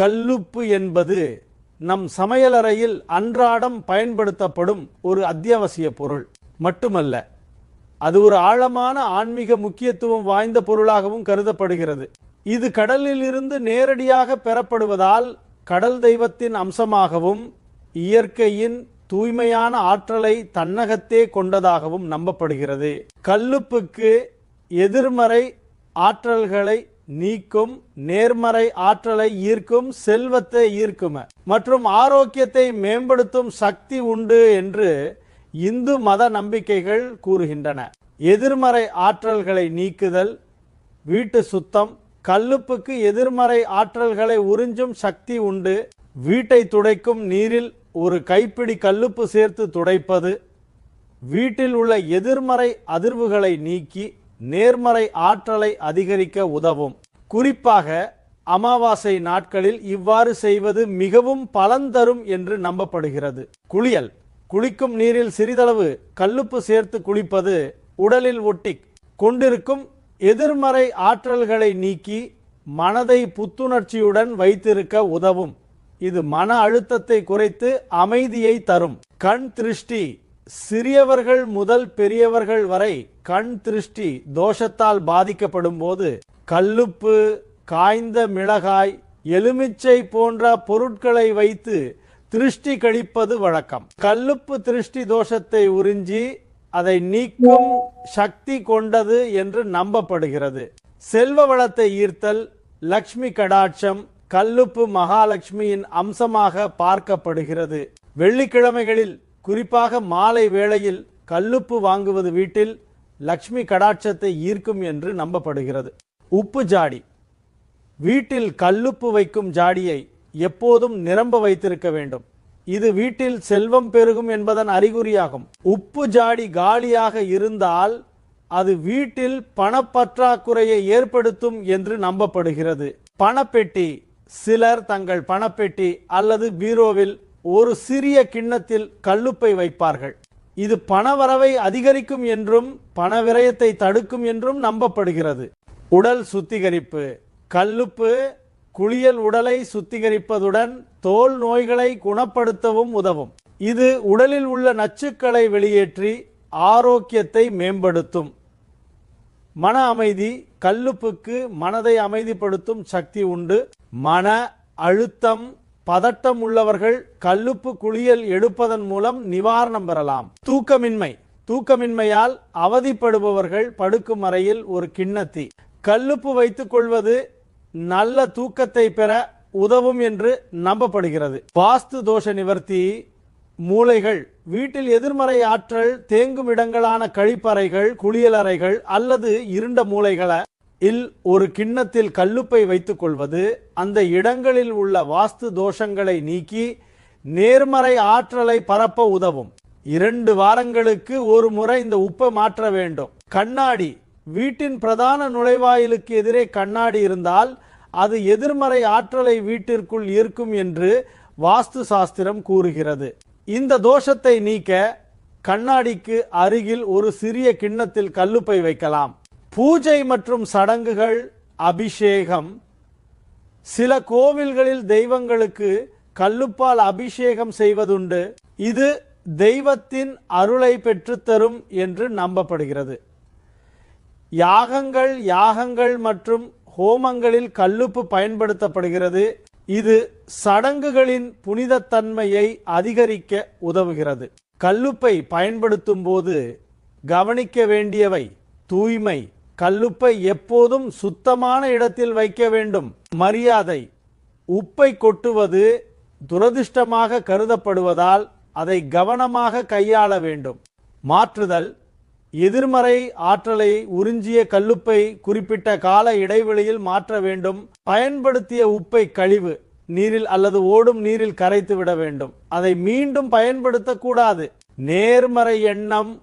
கல்லுப்பு என்பது நம் சமையலறையில் அன்றாடம் பயன்படுத்தப்படும் ஒரு அத்தியாவசிய பொருள். மட்டுமல்ல அது ஒரு ஆழமான ஆன்மீக முக்கியத்துவம் வாய்ந்த பொருளாகவும் கருதப்படுகிறது. இது கடலிலிருந்து நேரடியாக பெறப்படுவதால் கடல் தெய்வத்தின் அம்சமாகவும் இயற்கையின் தூய்மையான ஆற்றலை தன்னகத்தே கொண்டதாகவும் நம்பப்படுகிறது. கல்லுப்புக்கு எதிர்மறை ஆற்றல்களை நீக்கும் நேர்மறை ஆற்றலை ஈர்க்கும் செல்வத்தை ஈர்க்கும. மற்றும் ஆரோக்கியத்தை மேம்படுத்தும் சக்தி உண்டு என்று இந்து மத நம்பிக்கைகள் கூறுகின்றன. எதிர்மறை ஆற்றல்களை நீக்குதல் வீட்டு சுத்தம் கல்லுப்புக்கு எதிர்மறை ஆற்றல்களை உறிஞ்சும் சக்தி உண்டு. வீட்டை துடைக்கும் நீரில் ஒரு கைப்பிடி கல்லுப்பு சேர்த்து துடைப்பது வீட்டில் உள்ள எதிர்மறை அதிர்வுகளை நீக்கி நேர்மறை ஆற்றலை அதிகரிக்க உதவும். குறிப்பாக அமாவாசை நாட்களில் இவ்வாறு செய்வது மிகவும் பலன் தரும் என்று நம்பப்படுகிறது. குளியல். குளிக்கும் நீரில் சிறிதளவு கல்லுப்பு சேர்த்து குளிப்பது உடலில் ஒட்டி கொண்டிருக்கும் எதிர்மறை ஆற்றல்களை நீக்கி மனதை புத்துணர்ச்சியுடன் வைத்திருக்க உதவும். இது மன அழுத்தத்தை குறைத்து அமைதியை தரும். கண் திருஷ்டி. சிறியவர்கள் முதல் பெரியவர்கள் வரை கண் திருஷ்டி தோஷத்தால் பாதிக்கப்படும் போது கல்லுப்பு காய்ந்த மிளகாய் எலுமிச்சை போன்ற பொருட்களை வைத்து திருஷ்டி கழிப்பது வழக்கம். கல்லுப்பு திருஷ்டி தோஷத்தை உறிஞ்சி அதை நீக்கும் சக்தி கொண்டது என்று நம்பப்படுகிறது. செல்வ வளத்தை ஈர்த்தல் லக்ஷ்மி கடாட்சம் கல்லுப்பு மகாலட்சுமியின் அம்சமாக பார்க்கப்படுகிறது. வெள்ளிக்கிழமைகளில் குறிப்பாக மாலை வேளையில் கல்லுப்பு வாங்குவது வீட்டில் லக்ஷ்மி கடாட்சத்தை ஈர்க்கும் என்று நம்பப்படுகிறது. உப்பு ஜாடி. வீட்டில் கல்லுப்பு வைக்கும் ஜாடியை எப்போதும் நிரம்ப வைத்திருக்க வேண்டும். இது வீட்டில் செல்வம் பெருகும் என்பதன் அறிகுறியாகும். உப்பு ஜாடி காலியாக இருந்தால் அது வீட்டில் பணப்பற்றாக்குறையை ஏற்படுத்தும் என்று நம்பப்படுகிறது. பணப்பெட்டி. சிலர் தங்கள் பணப்பெட்டி அல்லது பீரோவில் ஒரு சிறிய கிண்ணத்தில் கல்லுப்பை வைப்பார்கள். இது பணவரவை அதிகரிக்கும் என்றும் பண விரயத்தை தடுக்கும் என்றும் நம்பப்படுகிறது. உடல் சுத்திகரிப்பு. கல்லுப்பு குளியல் உடலை சுத்திகரிப்பதுடன் தோல் நோய்களை குணப்படுத்தவும் உதவும். இது உடலில் உள்ள நச்சுக்களை வெளியேற்றி ஆரோக்கியத்தை மேம்படுத்தும். மன அமைதி. கல்லுப்புக்கு மனதை அமைதிப்படுத்தும் சக்தி உண்டு. மன அழுத்தம் பதட்டம் உள்ளவர்கள் கல்லுப்பு குளியல் எடுப்பதன் மூலம் நிவாரணம் பெறலாம். தூக்கமின்மை. தூக்கமின்மையால் அவதிப்படுபவர்கள் படுக்கும் அறையில் ஒரு கிண்ணத்தி. கல்லுப்பு வைத்துக் கொள்வது நல்ல தூக்கத்தை பெற உதவும் என்று நம்பப்படுகிறது. வாஸ்து தோஷ நிவர்த்தி மூளைகள் வீட்டில் எதிர்மறை ஆற்றல் தேங்கும் இடங்களான கழிப்பறைகள் குளியலறைகள் அல்லது இருண்ட மூளைகளை இல் ஒரு கிண்ணத்தில் கல்லுப்பை வைத்துக் கொள்வது அந்த இடங்களில் உள்ள வாஸ்து தோஷங்களை நீக்கி நேர்மறை ஆற்றலை பரப்ப உதவும். இரண்டு வாரங்களுக்கு ஒரு முறை இந்த உப்பை மாற்ற வேண்டும். கண்ணாடி வீட்டின் பிரதான நுழைவாயிலுக்கு எதிரே கண்ணாடி இருந்தால் அது எதிர்மறை ஆற்றலை வீட்டிற்குள் ஈர்க்கும் என்று வாஸ்து சாஸ்திரம் கூறுகிறது. இந்த தோஷத்தை நீக்க கண்ணாடிக்கு அருகில் ஒரு சிறிய கிண்ணத்தில் கல்லுப்பை வைக்கலாம். பூஜை மற்றும் சடங்குகள் அபிஷேகம். சில கோவில்களில் தெய்வங்களுக்கு கல்லுப்பால் அபிஷேகம் செய்வதுண்டு. இது தெய்வத்தின் அருளை பெற்றுத்தரும் என்று நம்பப்படுகிறது. யாகங்கள் யாகங்கள் மற்றும் ஹோமங்களில் கல்லுப்பு பயன்படுத்தப்படுகிறது. இது சடங்குகளின் புனிதத்தன்மையை அதிகரிக்க உதவுகிறது. கல்லுப்பை பயன்படுத்தும் போது கவனிக்க வேண்டியவை தூய்மை கல்லுப்பை எப்போதும் சுத்தமான இடத்தில் வைக்க வேண்டும். மரியாதை. உப்பை கொட்டுவது துரதிர்ஷ்டமாக கருதப்படுவதால் அதை கவனமாக கையாள வேண்டும். மாற்றுதல். எதிர்மறை ஆற்றலை உறிஞ்சிய கல்லுப்பை குறிப்பிட்ட கால இடைவெளியில் மாற்ற வேண்டும். பயன்படுத்திய உப்பை கழிவு. நீரில் அல்லது ஓடும் நீரில் கரைத்து விட வேண்டும். அதை மீண்டும் பயன்படுத்தக்கூடாது. நேர்மறை எண்ணம்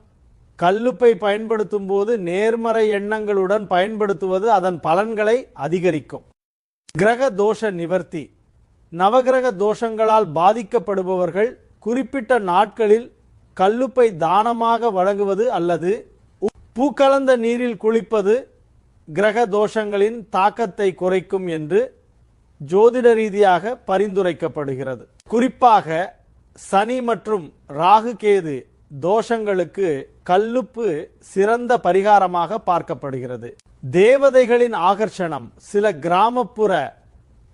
கல்லுப்பை பயன்படுத்தும் போது நேர்மறை எண்ணங்களுடன் பயன்படுத்துவது அதன் பலன்களை அதிகரிக்கும். கிரக தோஷ நிவர்த்தி. நவகிரக தோஷங்களால் பாதிக்கப்படுபவர்கள் குறிப்பிட்ட நாட்களில் கல்லுப்பை தானமாக வழங்குவது அல்லது பூக்கலந்த நீரில் குளிப்பது கிரக தோஷங்களின் தாக்கத்தை குறைக்கும் என்று ஜோதிட ரீதியாக பரிந்துரைக்கப்படுகிறது. குறிப்பாக சனி மற்றும் ராகு கேது தோஷங்களுக்கு கல்லுப்பு சிறந்த பரிகாரமாக பார்க்கப்படுகிறது. தேவதைகளின் ஆகர்ஷணம் சில கிராமப்புற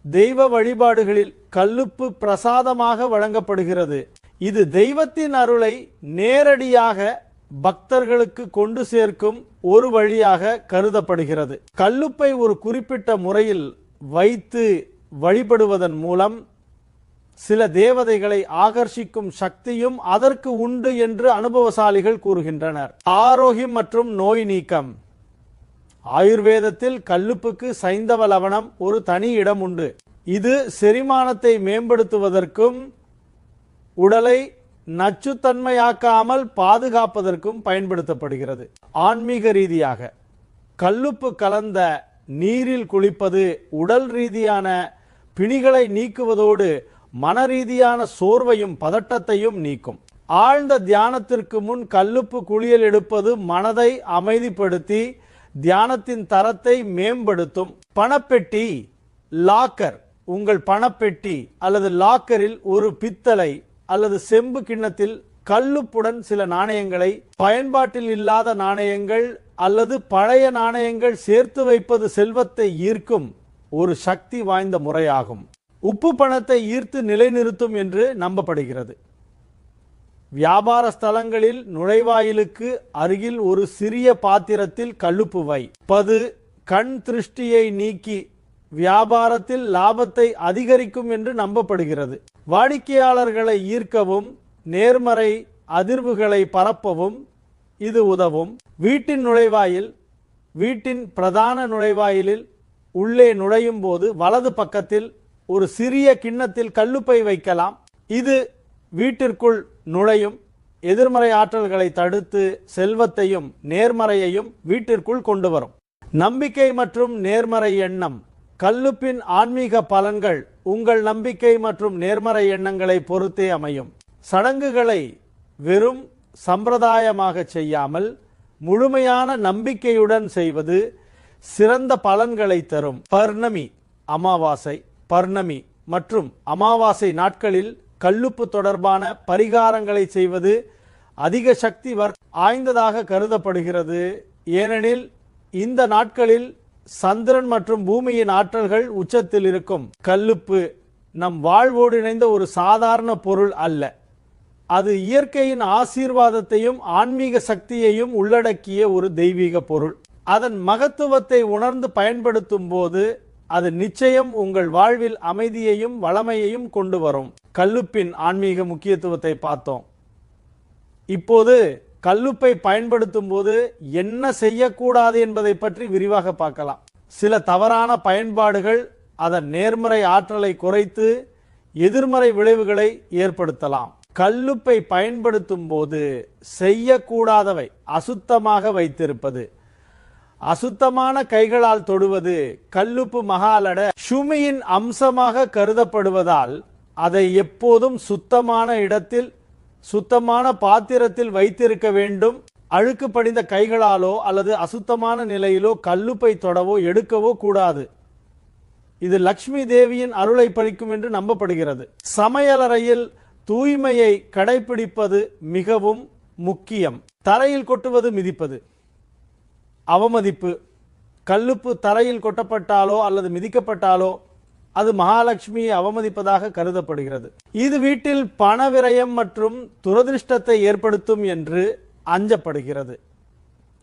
தெய்வ வழிபாடுகளில் கல்லுப்பு பிரசாதமாக வழங்கப்படுகிறது. இது தெய்வத்தின் அருளை நேரடியாக பக்தர்களுக்கு கொண்டு சேர்க்கும் ஒரு வழியாக கருதப்படுகிறது. கல்லுப்பை ஒரு குறிப்பிட்ட முறையில் வைத்து வழிபடுவதன் மூலம் சில தேவதைகளை ஆகர்ஷிக்கும் சக்தியும் அதற்கு உண்டு என்று அனுபவசாலிகள் கூறுகின்றனர். ஆரோக்கியம் மற்றும் நோய் நீக்கம். ஆயுர்வேதத்தில் கல்லுப்புக்கு சைந்தவ லவணம் ஒரு தனி இடம் உண்டு. இது செரிமானத்தை மேம்படுத்துவதற்கும் உடலை நச்சுத்தன்மையாக்காமல் பாதுகாப்பதற்கும் பயன்படுத்தப்படுகிறது. ஆன்மீக ரீதியாக. கல்லுப்பு கலந்த நீரில் குளிப்பது உடல் ரீதியான பிணிகளை நீக்குவதோடு மன ரீதியான சோர்வையும் பதட்டத்தையும் நீக்கும். ஆழ்ந்த தியானத்திற்கு முன் கல்லுப்பு குளியல் எடுப்பது மனதை அமைதிப்படுத்தி தியானத்தின் தரத்தை மேம்படுத்தும். பணப்பெட்டி லாக்கர் உங்கள் பணப்பெட்டி அல்லது லாக்கரில் ஒரு பித்தளை அல்லது செம்பு கிண்ணத்தில் கல்லுப்புடன் சில நாணயங்களை பயன்பாட்டில் இல்லாத நாணயங்கள் அல்லது பழைய நாணயங்கள் சேர்த்து வைப்பது செல்வத்தை ஈர்க்கும் ஒரு சக்தி வாய்ந்த முறையாகும். உப்பு பணத்தை ஈர்த்து நிலைநிறுத்தும் என்று நம்பப்படுகிறது. வியாபார ஸ்தலங்களில் நுழைவாயிலுக்கு அருகில் ஒரு சிறிய பாத்திரத்தில் கல்லுப்பு வை. பது கண் திருஷ்டியை நீக்கி வியாபாரத்தில் லாபத்தை அதிகரிக்கும் என்று நம்பப்படுகிறது. வாடிக்கையாளர்களை ஈர்க்கவும் நேர்மறை அதிர்வுகளை பரப்பவும் இது உதவும். வீட்டின் நுழைவாயில் வீட்டின் பிரதான நுழைவாயிலில் உள்ளே நுழையும் போது வலது பக்கத்தில் ஒரு சிறிய கிண்ணத்தில் கல்லுப்பை வைக்கலாம். இது வீட்டிற்குள் நுழையும் எதிர்மறை ஆற்றல்களை தடுத்து செல்வத்தையும் நேர்மறையையும் வீட்டிற்குள் கொண்டு வரும் நம்பிக்கை மற்றும் நேர்மறை எண்ணம். கல்லுப்பின் ஆன்மீக பலன்கள் உங்கள் நம்பிக்கை மற்றும் நேர்மறை எண்ணங்களை பொறுத்தே அமையும். சடங்குகளை வெறும் சம்பிரதாயமாக செய்யாமல் முழுமையான நம்பிக்கையுடன் செய்வது சிறந்த பலன்களை தரும். பர்ணமி அமாவாசை. பர்ணமி மற்றும் அமாவாசை நாட்களில் கல்லுப்பு தொடர்பான பரிகாரங்களை செய்வது அதிக சக்தி வர் ஆய்ந்ததாக கருதப்படுகிறது. ஏனெனில் இந்த நாட்களில் சந்திரன் மற்றும் பூமியின் ஆற்றல்கள் உச்சத்தில் இருக்கும். கல்லுப்பு நம் வாழ்வோடு இணைந்த ஒரு சாதாரண பொருள் அல்ல. அது இயற்கையின் ஆசீர்வாதத்தையும் ஆன்மீக சக்தியையும் உள்ளடக்கிய ஒரு தெய்வீக பொருள். அதன் மகத்துவத்தை உணர்ந்து பயன்படுத்தும் போது அது நிச்சயம் உங்கள் வாழ்வில் அமைதியையும் வளமையையும் கொண்டு வரும். கல்லுப்பின் ஆன்மீக முக்கியத்துவத்தை பார்த்தோம். இப்போது கல்லுப்பை பயன்படுத்தும் போது என்ன செய்யக்கூடாது என்பதை பற்றி விரிவாக பார்க்கலாம். சில தவறான பயன்பாடுகள் அதன் நேர்மறை ஆற்றலை குறைத்து எதிர்மறை விளைவுகளை ஏற்படுத்தலாம். கல்லுப்பை பயன்படுத்தும் போது செய்யக்கூடாதவை அசுத்தமாக வைத்திருப்பது. அசுத்தமான கைகளால் தொடுவது கல்லுப்பு மகாலட சுமியின் அம்சமாக கருதப்படுவதால் அதை எப்போதும் சுத்தமான இடத்தில் சுத்தமான பாத்திரத்தில் வைத்திருக்க வேண்டும். அழுக்கு படிந்த கைகளாலோ அல்லது அசுத்தமான நிலையிலோ கல்லுப்பை தொடவோ எடுக்கவோ கூடாது. இது லக்ஷ்மி தேவியின் அருளை பறிக்கும் என்று நம்பப்படுகிறது. சமையலறையில் தூய்மையை கடைபிடிப்பது மிகவும் முக்கியம். தரையில் கொட்டுவது மிதிப்பது. அவமதிப்பு கல்லுப்பு தரையில் கொட்டப்பட்டாலோ அல்லது மிதிக்கப்பட்டாலோ அது மகாலட்சுமியை அவமதிப்பதாக கருதப்படுகிறது. இது வீட்டில் பண விரயம் மற்றும் துரதிருஷ்டத்தை ஏற்படுத்தும் என்று அஞ்சப்படுகிறது.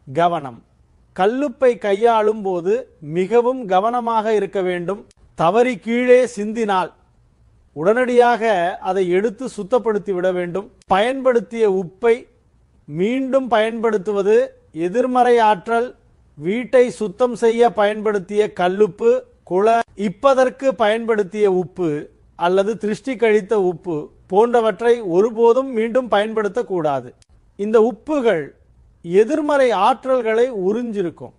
கவனம். கல்லுப்பை கையாளும் போது மிகவும் கவனமாக இருக்க வேண்டும். தவறி கீழே சிந்தினால் உடனடியாக அதை எடுத்து சுத்தப்படுத்தி விட வேண்டும். பயன்படுத்திய உப்பை மீண்டும் பயன்படுத்துவது எதிர்மறை ஆற்றல் வீட்டை சுத்தம் செய்ய பயன்படுத்திய கல்லுப்பு குள இப்பதற்கு பயன்படுத்திய உப்பு அல்லது திருஷ்டி கழித்த உப்பு போன்றவற்றை ஒருபோதும் மீண்டும் பயன்படுத்தக்கூடாது. இந்த உப்புகள் எதிர்மறை ஆற்றல்களை உறிஞ்சிருக்கும்.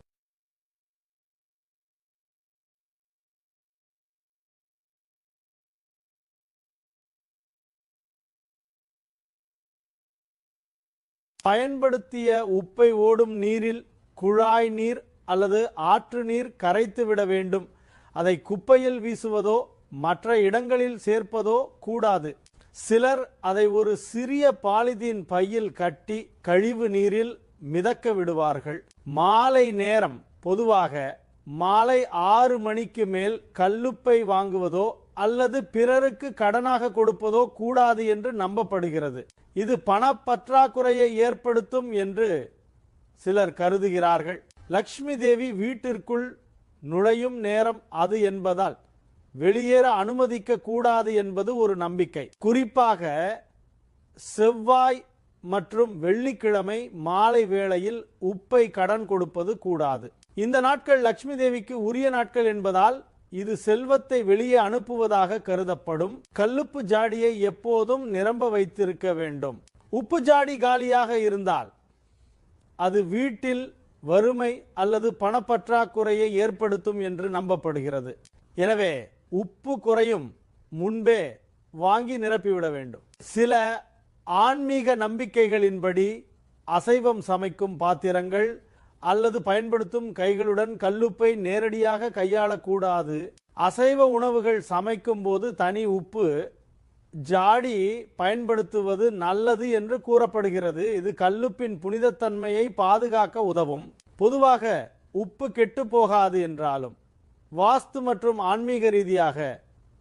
பயன்படுத்திய உப்பை ஓடும் நீரில் குழாய் நீர் அல்லது ஆற்று நீர் கரைத்து விட வேண்டும். அதை குப்பையில் வீசுவதோ மற்ற இடங்களில் சேர்ப்பதோ கூடாது. சிலர் அதை ஒரு சிறிய பாலிதீன் பையில் கட்டி கழிவு நீரில் மிதக்க விடுவார்கள். மாலை நேரம் பொதுவாக மாலை ஆறு மணிக்கு மேல் கல்லுப்பை வாங்குவதோ அல்லது பிறருக்கு கடனாக கொடுப்பதோ கூடாது என்று நம்பப்படுகிறது. இது பணப்பற்றாக்குறையை ஏற்படுத்தும் என்று சிலர் கருதுகிறார்கள். லக்ஷ்மி தேவி வீட்டிற்குள் நுழையும் நேரம் அது என்பதால் வெளியேற அனுமதிக்க கூடாது என்பது ஒரு நம்பிக்கை. குறிப்பாக செவ்வாய் மற்றும் வெள்ளிக்கிழமை மாலை வேளையில் உப்பை கடன் கொடுப்பது கூடாது. இந்த நாட்கள் லட்சுமி தேவிக்கு உரிய நாட்கள் என்பதால் இது செல்வத்தை வெளியே அனுப்புவதாக கருதப்படும். கல்லுப்பு ஜாடியை எப்போதும் நிரம்ப வைத்திருக்க வேண்டும். உப்பு ஜாடி காலியாக இருந்தால் அது வீட்டில் வறுமை அல்லது பணப்பற்றாக்குறையை ஏற்படுத்தும் என்று நம்பப்படுகிறது. எனவே உப்பு குறையும் முன்பே வாங்கி நிரப்பிவிட வேண்டும். சில ஆன்மீக நம்பிக்கைகளின்படி அசைவம் சமைக்கும் பாத்திரங்கள் அல்லது பயன்படுத்தும் கைகளுடன் கல்லுப்பை நேரடியாக கையாளக்கூடாது. அசைவ உணவுகள் சமைக்கும் போது தனி உப்பு ஜாடி பயன்படுத்துவது நல்லது என்று கூறப்படுகிறது. இது கல்லுப்பின் புனிதத்தன்மையை பாதுகாக்க உதவும். பொதுவாக உப்பு கெட்டு போகாது என்றாலும் வாஸ்து மற்றும் ஆன்மீக ரீதியாக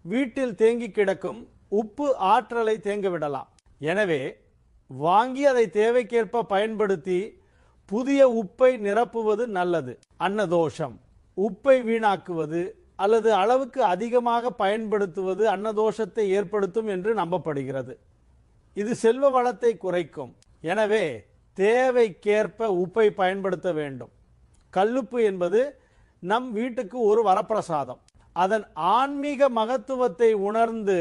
வீட்டில் தேங்கி கிடக்கும் உப்பு ஆற்றலை தேங்க விடலாம் எனவே வாங்கி அதை தேவைக்கேற்ப பயன்படுத்தி புதிய உப்பை நிரப்புவது நல்லது. அன்னதோஷம். உப்பை வீணாக்குவது அல்லது அளவுக்கு அதிகமாக பயன்படுத்துவது அன்னதோஷத்தை ஏற்படுத்தும் என்று நம்பப்படுகிறது. இது செல்வ வளத்தை குறைக்கும். எனவே தேவைக்கேற்ப உப்பை பயன்படுத்த வேண்டும். கல்லுப்பு என்பது நம் வீட்டுக்கு ஒரு வரப்பிரசாதம். அதன் ஆன்மீக மகத்துவத்தை உணர்ந்து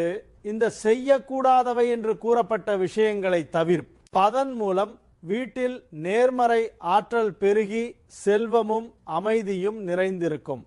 இந்த செய்யக்கூடாதவை என்று கூறப்பட்ட விஷயங்களை தவிர்ப்பதன் மூலம் வீட்டில் நேர்மறை ஆற்றல் பெருகி செல்வமும் அமைதியும் நிறைந்திருக்கும்.